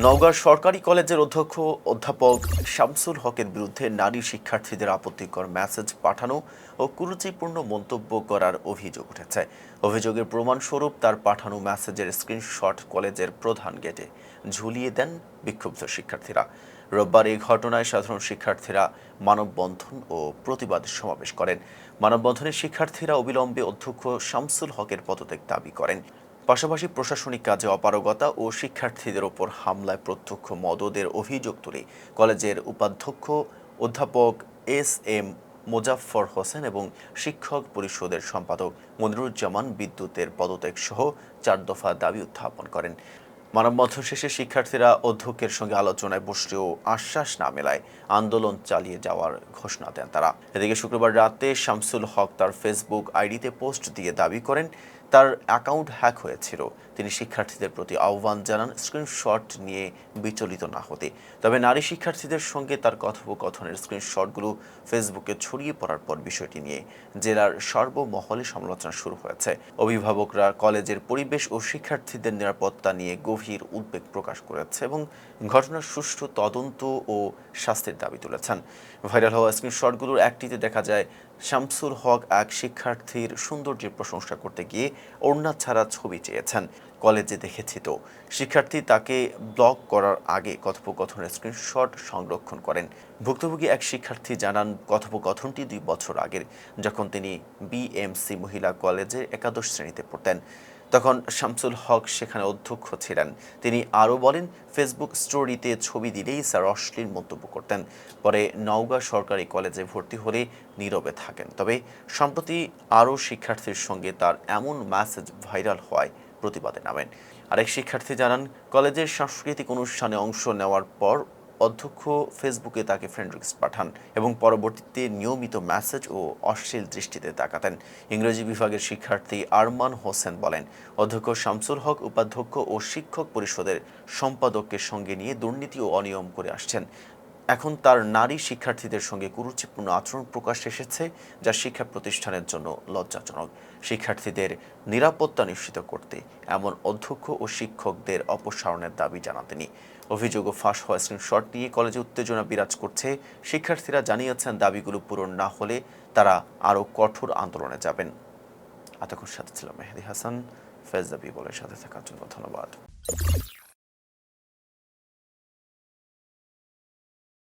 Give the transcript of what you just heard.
নওগাঁ সরকারি কলেজের অধ্যক্ষ অধ্যাপক শামসুল হকের বিরুদ্ধে নারী শিক্ষার্থীদের আপত্তিকর মেসেজ পাঠানো ও কুরুচিপূর্ণ মন্তব্য করার অভিযোগ উঠেছে। অভিযোগের প্রমাণস্বরূপ তার পাঠানো মেসেজের স্ক্রিনশট কলেজের প্রধান গেটে ঝুলিয়ে দেন বিক্ষুব্ধ শিক্ষার্থীরা। রোববার এই ঘটনায় সাধারণ শিক্ষার্থীরা মানববন্ধন ও প্রতিবাদ সমাবেশ করেন। মানববন্ধনে শিক্ষার্থীরা অবিলম্বে অধ্যক্ষ শামসুল হকের পদত্যাগ দাবি করেন। পাশাপাশি প্রশাসনিক কাজে অপারগতা ও শিক্ষার্থীদের ওপর হামলায় প্রত্যক্ষ মদদের অভিযোগ তুলে কলেজের উপাধ্যক্ষ অধ্যাপক এস এম মোজাফফর হোসেন এবং শিক্ষক পরিষদের সম্পাদক মনিরুজ্জামান বিদ্যুতের পদত্যাগ সহ চার দফা দাবি উত্থাপন করেন। মানববন্ধন শেষে শিক্ষার্থীরা অধ্যক্ষের সঙ্গে আলোচনায় বসলেও আশ্বাস না মেলায় আন্দোলন চালিয়ে যাওয়ার ঘোষণা দেন তারা। এদিকে শুক্রবার রাতে শামসুল হক তার ফেসবুক আইডিতে পোস্ট দিয়ে দাবি করেন তার অ্যাকাউন্ট হ্যাক হয়েছিল। তিনি শিক্ষার্থীদের প্রতি আহ্বান জানান, স্ক্রিনশট নিয়ে বিচলিত না হতে। তবে নারী শিক্ষার্থীদের সঙ্গে তার কথোপকথনের স্ক্রিনশটগুলো ফেসবুকে ছড়িয়ে পড়ার পর বিষয়টি নিয়ে জেলার সর্বমহলে সমালোচনা শুরু হয়েছে। অভিভাবকরা কলেজের পরিবেশ ও শিক্ষার্থীদের নিরাপত্তা নিয়ে গভীর উদ্বেগ প্রকাশ করেছে এবং ঘটনার সুষ্ঠু তদন্ত ও শাস্তির দাবি তুলেছেন। ভাইরাল হওয়া স্ক্রিনশটগুলোর একটিতে দেখা যায় শামসুল হক এক শিক্ষার্থীর সৌন্দর্যের প্রশংসা করতে গিয়ে ওড়না ছাড়া ছবি চেয়েছেন। কলেজে দেখেছি তো। শিক্ষার্থী তাকে ব্লক করার আগে কথোপকথনের স্ক্রিনশট সংরক্ষণ করেন। ভুক্তভোগী এক শিক্ষার্থী জানান, কথোপকথনটি দুই বছর আগের, যখন তিনি বিএমসি মহিলা কলেজে একাদশ শ্রেণীতে পড়তেন। তখন শামসুল হক সেখানে অধ্যক্ষ ছিলেন। তিনি আরও বলেন, ফেসবুক স্টোরিতে ছবি দিলেই স্যার অশ্লীল মন্তব্য করতেন। পরে নওগাঁ সরকারি কলেজে ভর্তি হলে নীরবে থাকেন। তবে সম্প্রতি আরও শিক্ষার্থীর সঙ্গে তার এমন মেসেজ ভাইরাল হওয়ায় প্রতিবাদে নামেন। আরেক শিক্ষার্থী জানান, কলেজের সাংস্কৃতিক অনুষ্ঠানে অংশ নেওয়ার পর অধ্যক্ষ ফেসবুকে তাকে ফ্রেন্ড রিকোয়েস্ট পাঠান এবং পরবর্তীতে নিয়মিত মেসেজ ও অশ্লীল দৃষ্টিতে তাকাতেন। ইংরেজি বিভাগের শিক্ষার্থী আরমান হোসেন বলেন, অধ্যক্ষ শামসুল হক উপাধ্যক্ষ ও শিক্ষক পরিষদের সম্পাদককে সঙ্গে নিয়ে দুর্নীতি ও অনিয়ম করে আসছেন। এখন তার নারী শিক্ষার্থীদের সঙ্গে কুরুচিপূর্ণ আচরণ প্রকাশ এসেছে, যা শিক্ষা প্রতিষ্ঠানের জন্য লজ্জাজনক। শিক্ষার্থীদের নিরাপত্তা নিশ্চিত করতে এমন অধ্যক্ষ ও শিক্ষকদের অপসারণের দাবি জানান তিনি। অভিযোগ ও ফাঁস হওয়া স্ক্রিনশট নিয়ে কলেজে উত্তেজনা বিরাজ করছে। শিক্ষার্থীরা জানিয়েছেন, দাবিগুলো পূরণ না হলে তারা আরও কঠোর আন্দোলনে যাবেন। এতক্ষণ সাথে ছিল মেহেদি হাসান, ফেজ দাবি বলে সাথে থাকার জন্য ধন্যবাদ।